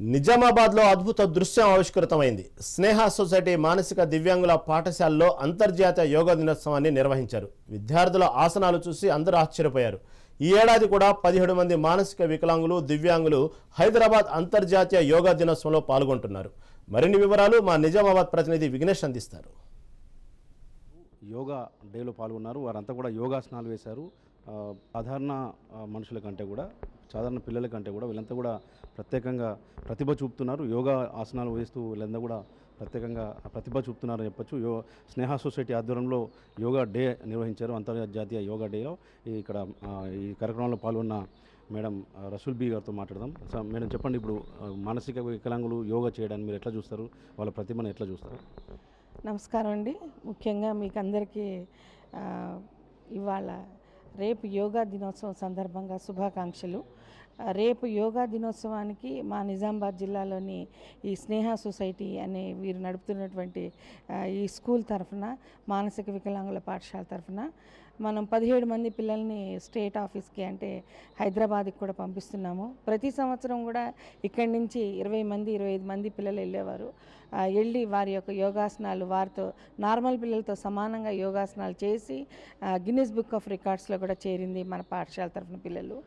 నిజామాబాద్లో అద్భుత దృశ్యం ఆవిష్కృతమైంది. స్నేహ సొసైటీ మానసిక దివ్యాంగుల పాఠశాలలో అంతర్జాతీయ యోగా దినోత్సవాన్ని నిర్వహించారు. విద్యార్థుల ఆసనాలు చూసి అందరూ ఆశ్చర్యపోయారు. ఈ ఏడాది కూడా పదిహేడు మంది మానసిక వికలాంగులు దివ్యాంగులు హైదరాబాద్ అంతర్జాతీయ యోగా దినోత్సవంలో పాల్గొంటున్నారు. మరిన్ని వివరాలు మా నిజామాబాద్ ప్రతినిధి విఘ్నేష్ అందిస్తారు. యోగా డేలో పాల్గొన్నారు. వారంతా కూడా యోగాసనాలు వేశారు. సాధారణ మనుషుల కంటే కూడా సాధారణ పిల్లల కంటే కూడా వీళ్ళంతా కూడా ప్రత్యేకంగా ప్రతిభ చూపుతున్నారు. యోగా ఆసనాలు వేస్తూ వీళ్ళంతా కూడా ప్రత్యేకంగా ప్రతిభ చూపుతున్నారని చెప్పొచ్చు. యో స్నేహ సొసైటీ ఆధ్వర్యంలో యోగా డే నిర్వహించారు. అంతర్జాతీయ యోగా డేలో ఇక్కడ ఈ కార్యక్రమంలో పాల్గొన్న మేడం రసూల్ బీ గారితో మాట్లాడదాం. సార్ మేడం చెప్పండి ఇప్పుడు మానసిక వికలాంగులు యోగా చేయడానికి మీరు ఎట్లా చూస్తారు? వాళ్ళ ప్రతిభను ఎట్లా చూస్తారు? నమస్కారం అండి. ముఖ్యంగా మీకు అందరికీ ఇవాళ రేపు యోగా దినోత్సవం సందర్భంగా శుభాకాంక్షలు. రేపు యోగా దినోత్సవానికి మా నిజామాబాద్ జిల్లాలోని ఈ స్నేహ సొసైటీ అనే వీరు నడుపుతున్నటువంటి ఈ స్కూల్ తరఫున మానసిక వికలాంగుల పాఠశాల తరఫున మనం పదిహేడు మంది పిల్లల్ని స్టేట్ ఆఫీస్కి అంటే హైదరాబాద్కి కూడా పంపిస్తున్నాము. ప్రతి సంవత్సరం కూడా ఇక్కడి నుంచి ఇరవై మంది ఇరవై ఐదు మంది పిల్లలు వెళ్ళేవారు. వెళ్ళి వారి యొక్క యోగాసనాలు వారితో నార్మల్ పిల్లలతో సమానంగా యోగాసనాలు చేసి గిన్నెస్ బుక్ ఆఫ్ రికార్డ్స్లో కూడా చేరింది మన పాఠశాల తరఫున పిల్లలు.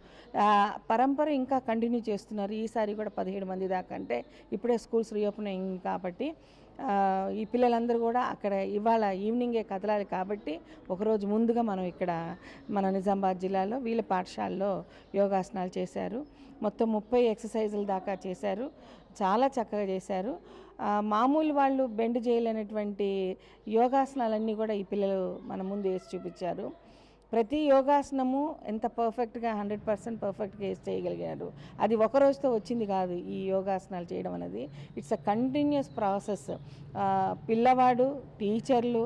పరంపర పరంపర ఇంకా కంటిన్యూ చేస్తున్నారు. ఈసారి కూడా పదిహేడు మంది దాకా అంటే ఇప్పుడే స్కూల్స్ రీఓపెన్ అయింది కాబట్టి ఈ పిల్లలందరూ కూడా అక్కడ ఇవాళ ఈవినింగే కదలాలి కాబట్టి ఒకరోజు ముందుగా మనం ఇక్కడ మన నిజామాబాద్ జిల్లాలో వీళ్ళ పాఠశాలలో యోగాసనాలు చేశారు. మొత్తం ముప్పై ఎక్సర్సైజుల దాకా చేశారు. చాలా చక్కగా చేశారు. మామూలు వాళ్ళు బెండ్ చేయలేనటువంటి యోగాసనాలన్నీ కూడా ఈ పిల్లలు మన ముందు వేసి చూపించారు. ప్రతి యోగాసనము ఎంత పర్ఫెక్ట్గా హండ్రెడ్ పర్సెంట్ పర్ఫెక్ట్గా చేయగలిగారు? అది ఒక రోజుతో వచ్చింది కాదు ఈ యోగాసనాలు చేయడం అనేది. ఇట్స్ అ కంటిన్యూస్ ప్రాసెస్ పిల్లవాడు టీచర్లు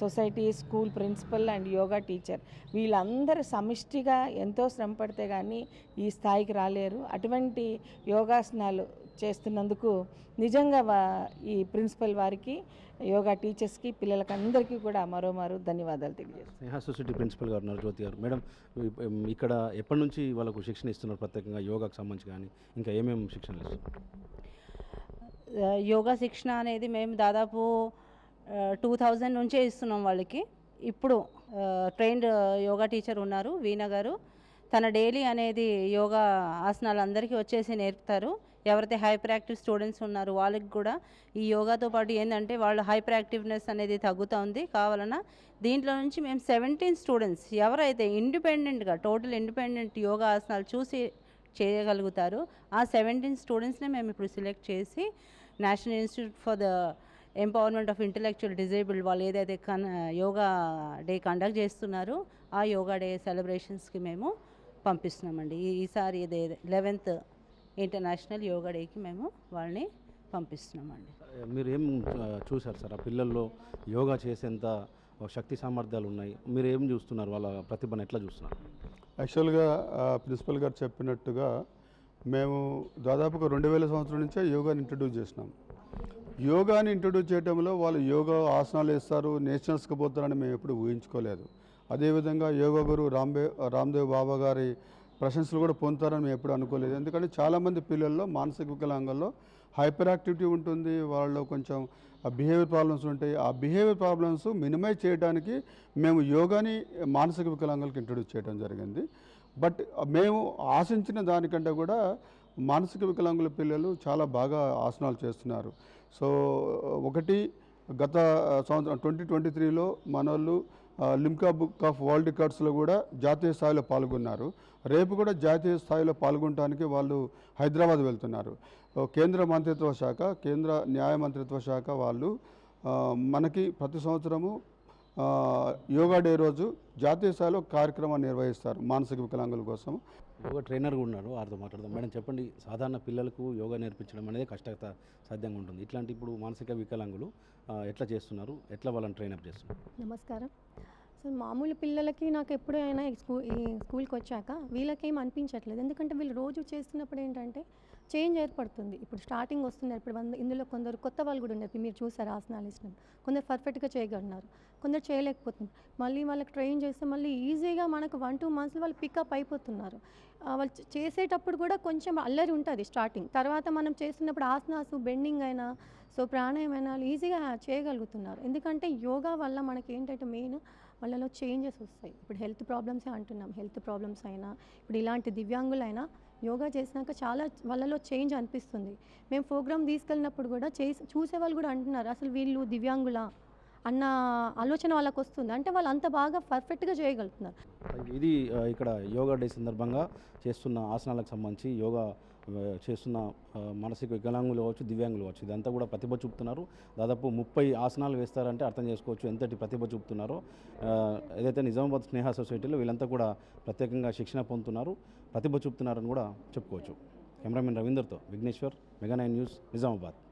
society school principal and yoga teacher వీళ్ళందరూ సమిష్టిగా ఎంతో శ్రమ పడితే కానీ ఈ స్థాయికి రాలేరు. అటువంటి యోగాసనాలు చేస్తున్నందుకు నిజంగా వా- ఈ ప్రిన్సిపల్ వారికి యోగా టీచర్స్కి పిల్లలకి అందరికీ కూడా మరోమారు ధన్యవాదాలు తెలియజేస్తాను స్నేహ సొసైటీ ప్రిన్సిపల్ గారు ఉన్నారు జ్యోతి గారు. మేడం ఇక్కడ ఎప్పటి నుంచి వాళ్ళకు శిక్షణ ఇస్తున్నారు ప్రత్యేకంగా? యోగాకు సంబంధించి కానీ ఇంకా ఏమేమి శిక్షణలు ఇస్తున్నారు? ఆ, యోగా శిక్షణ అనేది మేము దాదాపు టూ థౌజండ్ నుంచే ఇస్తున్నాం వాళ్ళకి. ఇప్పుడు ట్రైన్డ్ యోగా టీచర్ ఉన్నారు వీణ గారు. తన డైలీ అనేది యోగా ఆసనాలు అందరికీ వచ్చేసి నేర్పుతారు. ఎవరైతే హైపర్ యాక్టివ్ స్టూడెంట్స్ ఉన్నారు వాళ్ళకి కూడా ఈ యోగాతో పాటు ఏంటంటే వాళ్ళు హైపర్ యాక్టివ్నెస్ అనేది తగ్గుతూ ఉంది కావాలన్నా దీంట్లో నుంచి మేము సెవెంటీన్ స్టూడెంట్స్ ఎవరైతే ఇండిపెండెంట్గా టోటల్ ఇండిపెండెంట్ యోగా ఆసనాలు చూసి చేయగలుగుతారు ఆ సెవెంటీన్ స్టూడెంట్స్ని మేము ఇప్పుడు సెలెక్ట్ చేసి national institute for the empowerment of intellectual disabled వాళ్ళు ఏదైతే కన్ యోగా డే కండక్ట్ చేస్తున్నారో ఆ యోగా డే సెలబ్రేషన్స్కి మేము పంపిస్తున్నామండి. ఈసారి ఇదే లెవెన్త్ ఇంటర్నేషనల్ యోగా డేకి మేము వాళ్ళని పంపిస్తున్నామండి. మీరు ఏం ఆ, చూశారు సార్? ఆ పిల్లల్లో యోగా చేసేంత శక్తి సామర్థ్యాలు ఉన్నాయి. మీరు ఏం చూస్తున్నారు? వాళ్ళ ప్రతిభను ఎట్లా చూస్తున్నారు? యాక్చువల్గా ప్రిన్సిపల్ గారు చెప్పినట్టుగా మేము దాదాపుగా రెండు వేల సంవత్సరం నుంచే యోగాని ఇంట్రడ్యూస్ చేసినాం. యోగాని ఇంట్రడ్యూస్ చేయడంలో వాళ్ళు యోగా ఆసనాలు వేస్తారు నేషనల్స్కి పోతారని మేము ఎప్పుడు ఊహించుకోలేదు. అదేవిధంగా యోగా గురు రామ్దేవ్ రామ్దేవ్ బాబా గారి ప్రశంసలు కూడా పొందుతారని మేము ఎప్పుడు అనుకోలేదు. ఎందుకంటే చాలామంది పిల్లల్లో మానసిక వికలాంగంలో హైపర్ యాక్టివిటీ ఉంటుంది వాళ్ళలో కొంచెం బిహేవియర్ ప్రాబ్లమ్స్ ఉంటాయి. ఆ బిహేవియర్ ప్రాబ్లమ్స్ మినిమైజ్ చేయడానికి మేము యోగాని మానసిక వికలాంగులకు ఇంట్రడ్యూస్ చేయడం జరిగింది. బట్ మేము ఆశించిన దానికంటే కూడా మానసిక వికలాంగుల పిల్లలు చాలా బాగా ఆసనాలు చేస్తున్నారు. సో ఒకటి గత సంవత్సరం ట్వంటీ ట్వంటీ త్రీలో మన వాళ్ళు లిమ్కా బుక్ ఆఫ్ వరల్డ్ రికార్డ్స్లో కూడా జాతీయ స్థాయిలో పాల్గొన్నారు. రేపు కూడా జాతీయ స్థాయిలో పాల్గొనడానికి వాళ్ళు హైదరాబాద్ వెళ్తున్నారు. కేంద్ర మంత్రిత్వ శాఖ కేంద్ర న్యాయ మంత్రిత్వ శాఖ వాళ్ళు మనకి ప్రతి సంవత్సరము యోగా డే రోజు జాతీయ స్థాయిలో కార్యక్రమాన్ని నిర్వహిస్తారు మానసిక వికలాంగుల కోసం. యోగా ట్రైనర్ కూడా ఉన్నారు వారితో మాట్లాడదాం. మేడం చెప్పండి సాధారణ పిల్లలకు యోగా నేర్పించడం అనేది కష్టత సాధ్యంగా ఉంటుంది. ఇట్లాంటి ఇప్పుడు మానసిక వికలాంగులు ఎట్లా చేస్తున్నారు? ఎట్లా వాళ్ళని ట్రైనప్ చేస్తున్నారు? నమస్కారం. అసలు మామూలు పిల్లలకి నాకు ఎప్పుడైనా స్కూ స్కూల్ ఈ స్కూల్కి వచ్చాక వీళ్ళకేం అనిపించట్లేదు. ఎందుకంటే వీళ్ళు రోజు చేస్తున్నప్పుడు ఏంటంటే చేంజ్ ఏర్పడుతుంది. ఇప్పుడు స్టార్టింగ్ వస్తున్నారు. ఇప్పుడు వంద ఇందులో కొందరు కొత్త వాళ్ళు కూడా ఉన్నారు. మీరు చూసారు ఆసనాలు ఇస్తున్నారు కొందరు పర్ఫెక్ట్గా చేయగలిగినారు. కొందరు చేయలేకపోతున్నారు. మళ్ళీ వాళ్ళకి ట్రైన్ చేస్తే మళ్ళీ ఈజీగా మనకు వన్ టూ మంత్స్లో వాళ్ళు పికప్ అయిపోతున్నారు. వాళ్ళు చేసేటప్పుడు కూడా కొంచెం అల్లరి ఉంటుంది స్టార్టింగ్. తర్వాత మనం చేస్తున్నప్పుడు ఆసనాసు బెండింగ్ అయినా సో ప్రాణాయామైనా ఈజీగా చేయగలుగుతున్నారు. ఎందుకంటే యోగా వల్ల మనకి ఏంటంటే మెయిన్ వాళ్ళలో చేంజెస్ వస్తాయి. ఇప్పుడు హెల్త్ ప్రాబ్లమ్సే అంటున్నాం. హెల్త్ ప్రాబ్లమ్స్ అయినా ఇప్పుడు ఇలాంటి దివ్యాంగులైనా యోగా చేసినాక చాలా వాళ్ళలో చేంజ్ అనిపిస్తుంది. మేము ప్రోగ్రామ్ తీసుకెళ్ళినప్పుడు కూడా చేసి చూసే వాళ్ళు కూడా అంటున్నారు. అసలు వీళ్ళు దివ్యాంగులా అన్న ఆలోచన వాళ్ళకి వస్తుంది. అంటే వాళ్ళు అంత బాగా పర్ఫెక్ట్గా చేయగలుగుతున్నారు. ఇది ఇక్కడ యోగా డే సందర్భంగా చేస్తున్న ఆసనాలకు సంబంధించి యోగా చేస్తున్న మానసిక వికలాంగులు కావచ్చు దివ్యాంగులు కావచ్చు ఇదంతా కూడా ప్రతిభ చూపుతున్నారు. దాదాపు ముప్పై ఆసనాలు వేస్తారంటే అర్థం చేసుకోవచ్చు ఎంతటి ప్రతిభ చూపుతున్నారో. ఏదైతే నిజామాబాద్ స్నేహ సొసైటీలో వీళ్ళంతా కూడా ప్రత్యేకంగా శిక్షణ పొందుతున్నారు ప్రతిభ చూపుతున్నారని కూడా చెప్పుకోవచ్చు. Cameraman రవీందర్తో Vigneshwar mega nine news Nizamabad.